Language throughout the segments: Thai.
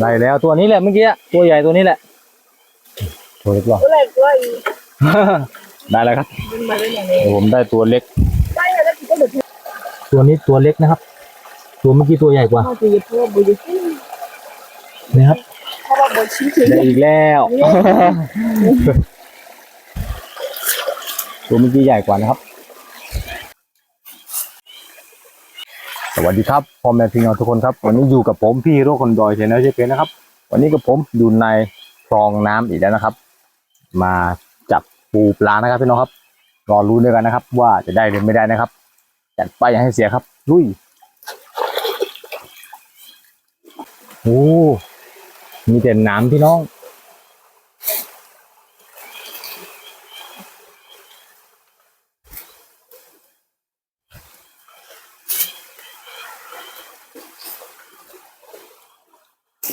ได้แล้วตัวนี้แหละเมื่อกี้ตัวใหญ่ตัวนี้แหละตัวเล็กหรอตัวเล็กตัวอีได้แล้วครับมันมาได้ยังไงเดี๋ยวผมได้ตัวเล็กได้แล้วก็เดือดตัวนี้ตัวเล็กนะครับ ตัวเมื่อกี้ตัวใหญ่กว่าพ่อจะยึดพ่อบุญที่นะครับพ่อว่าบุญชิ้นชิ้นได้อีกแล้วตัวเมื่อกี้ใหญ่กว่านะครับ สวัสดีครับพ่อแม่พี่น้องทุกคนครับ วันนี้อยู่กับผมพี่ฮีโร่คนดอยเชนแนลเชเพนนะครับ วันนี้กับผมอยู่ในคลองน้ำอีกแล้วนะครับ มาจับปูปลานะครับพี่น้องครับ รอรู้ด้วยกันนะครับ ว่าจะได้หรือไม่ได้นะครับจัดไปอย่าให้เสียครับลุยโอ้มีแต่น้ำพี่น้อง ไ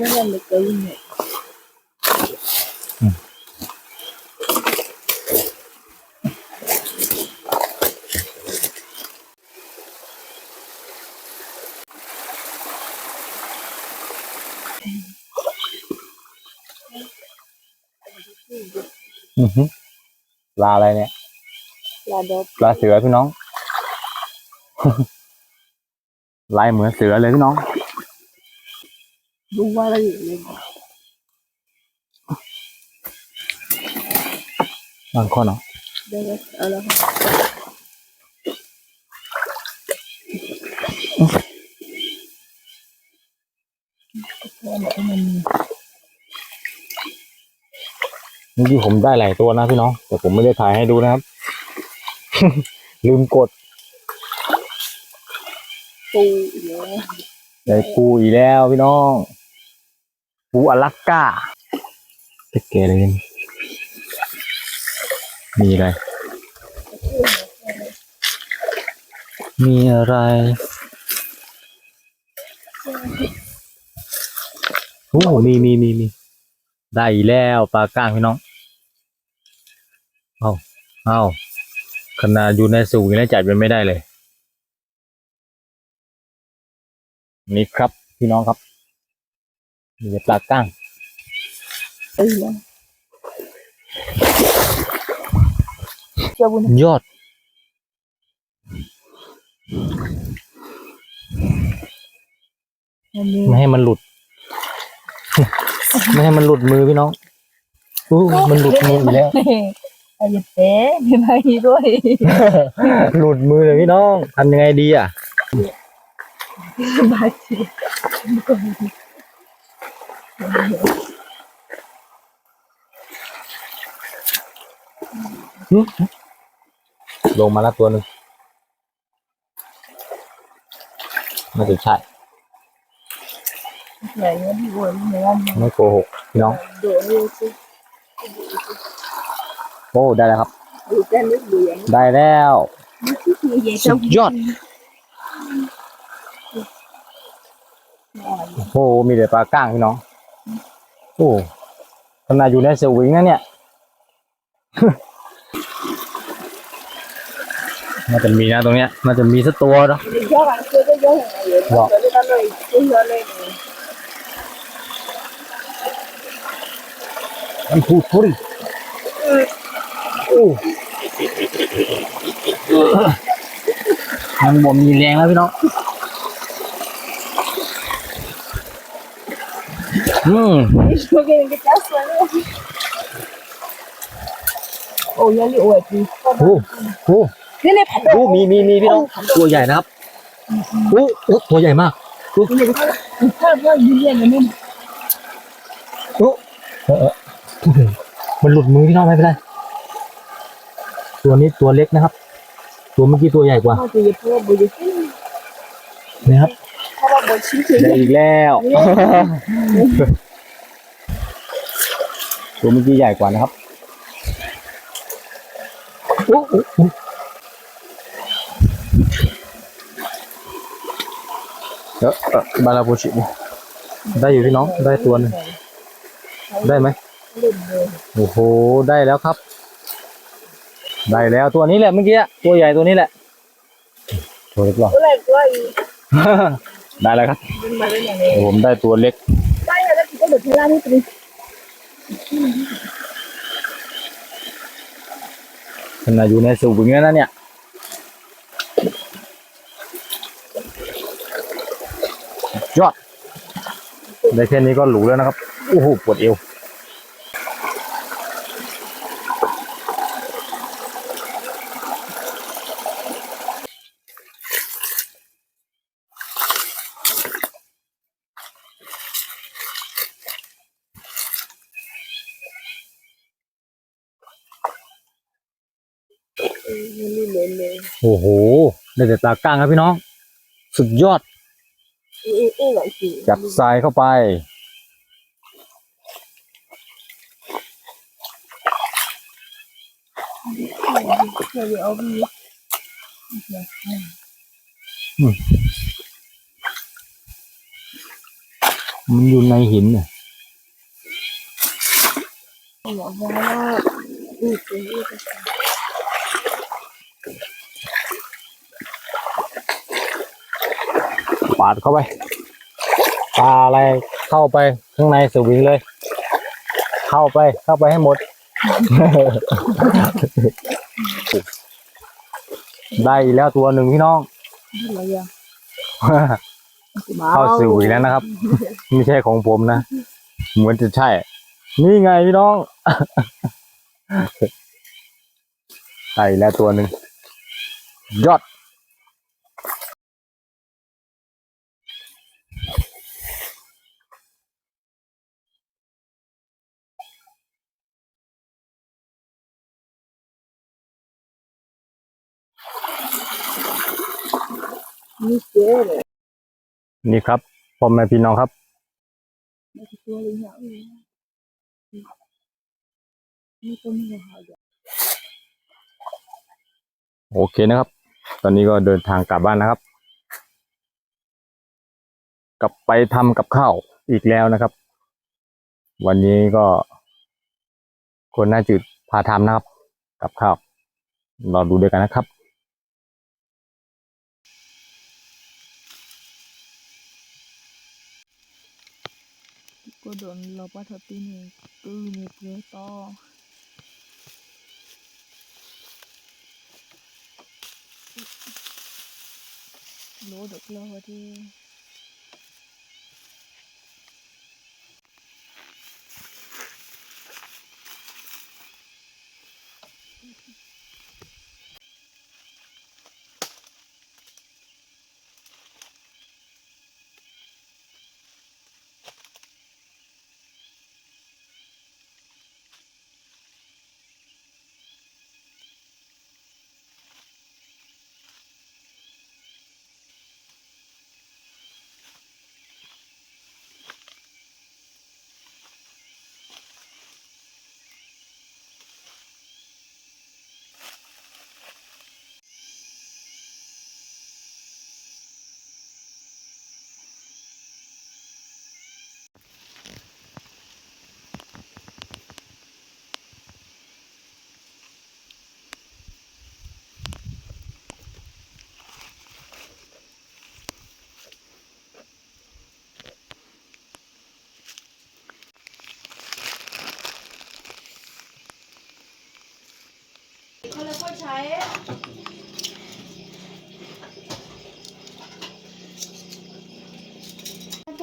ม่ได้ไม่เกินเอือหือปลาอะไรเนี่ยลาดอกปลาเสือพี่น้อง ลายเหมือนเสือเลยพี่น้องดูว่าอะไรอยู่เลยบางคนเนาะได้แล้วเอาละเมื่อกี้ผมได้หลายตัวนะพี่น้อง แต่ผมไม่ได้ถ่ายให้ดูนะครับ ลืมกด ปูเยอะได้ปูอีกแล้วพี่น้อง ปูอลาสก้าเก๋ๆเลยนี่มีอะไร มีอะไรโอ้มีมีมีมีได้อีกแล้วปลาก้างพี่น้อง เอาเอาขนาดอยู่ในสูงแล้วจัดเป็นไม่ได้เลย นี่ครับพี่น้องครับมีแต่ปลาก้างเอ้ยนะเจ้าบุญยอดอันนี้ไม่ให้มันหลุด ไม่ให้มันหลุดมือพี่น้องอู้มันหลุดมืออีกแล้วไอ้เต้มีอะไรด้วยหลุดมือเลยพี่น้องทำยังไงดีอะบาดเจ็บลงมาแล้วตัวหนึ่งไม่จะใช่ใหญ่เนี่ยดีกว่าเนื้อไม่โกหกพี่น้องดูดูสิ โอ้ได้แล้วครับ ดูแต่ลึกดูอย่างได้แล้วนี้สุดยอดโอ้โหมีแต่ปลาก้างพี่น้องโอ้ขนาดอยู่ในสวิงนะเนี่ยน่าจะมีนะตรงเนี้ยน่าจะมีสักตัวเนาะเยอะกันคือเยอะอย่างเงี้ยเยอะเลยเลยเยอะเลยมันพูดพูดดิโอ้ มันบ่มีแรงแล้วพี่น้อง อืม Isso que ele tá sonhando. Oh, e ali, o aqui. โอ้โห Ele é padrão. โอ้ มีมีมีพี่น้อง ตัวใหญ่นะครับโอ้โอ้ตัวใหญ่มาก Ele tá bom, Juliana, né? โอ้เออเออมันหลุดมือพี่น้องไม่เป็นไร ตัวนี้ตัวเล็กนะครับ ตัวเมื่อกี้ตัวใหญ่กว่า Ah, tu ia pôr a bolha aqui. นะครับ Tava bom, tinha ได้อีกแล้วตัวเมื่อกี้ใหญ่กว่านะครับโอ้โอ้โอ้เดี๋ยวเออบาลาโบชิเนี่ยได้อยู่พี่น้องได้ตัวหนึงได้ไหม Ừ, เล่นเลยโอ้โหได้แล้วครับ ได้แล้วตัวนี้แหละเมื่อกี้อะตัวใหญ่ตัวนี้แหละตัวเล็กหรอตัวแรกตัวอีได้แล้วครับมันมาได้ยังไงผมได้ตัวเล็กไปแล้วก็เดือดเทล่านี่ตัวนี้ขนาดอยู่ในสูบอย่างนี้นะเนี่ยยอดได้แค่นี้ก็หรูแล้วนะครับโอ้โหปวดเอว มันนี่เล่นเลย โอ้โหได้แต่ตากลางครับพี่น้อง สุดยอดจับทรายเข้าไป มันอยู่ในหินเนี่ยบอกว่าอือตัวนี้ ปาดเข้าไปปลาอะไรเข้าไปข้างในสวิงเลย เข้าไปเข้าไปให้หมด ได้อีกแล้วตัวหนึ่งพี่น้องอะไรอะเข้าสู่อีกแล้วนะครับ ไม่ใช่ของผมนะ เหมือนจะใช่ นี่ไงพี่น้องได้อีกแล้วตัวหนึ่งยอด นี่เจ๊เลยนี่ครับพ่อแม่พี่น้องครับโอเคนะครับ ตอนนี้ก็เดินทางกลับบ้านนะครับ กลับไปทำกับข้าวอีกแล้วนะครับ วันนี้ก็ คนน้าจืดพาทำนะครับ กับข้าวรอดูด้วยกันนะครับ ก็โดนเราปัทตีนี่ตื้อนี่เกลือ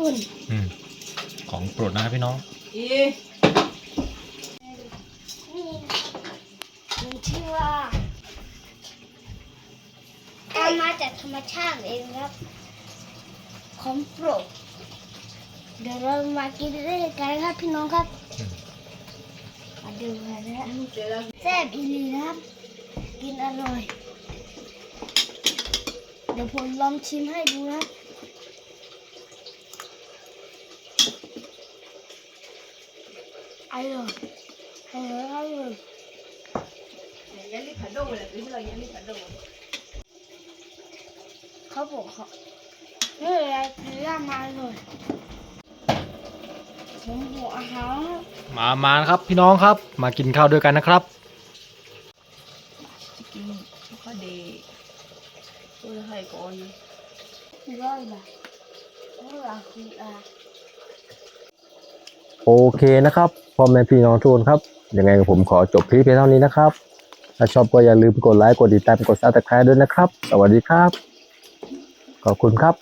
ตุนของโปรดนะครับพี่น้อง อีนี่มันชื่อว่าการมาจากธรรมชาติเองครับ ของโปรดเดี๋ยวเรามากินด้วยกันครับพี่น้องครับ มาดูกันนะแซ่บอีหลีนะครับ กินอร่อย เดี๋ยวผมลองชิมให้ดูนะอร่อ ยอร่อยอร่อยยันลิขันดงเลยคือเรายันลิขันดงเขาบอกเขาไม่เป็นไรคือย่ามาเลยผมหัวอาหารมามาครับพี่น้องครับ มากินข้าวด้วยกันนะครับกินข้าวเดย์ตัวให้ก่อนร้อยบาทร้อยคืออะ โอเคนะครับพ่อแม่พี่น้องทุกคนครับยังไงผมขอจบคลิปเพียงเท่านี้นะครับ ถ้าชอบก็อย่าลืมกดไลค์กดติดตามกดซับสไครต์ด้วยนะครับ สวัสดีครับ ขอบคุณครับ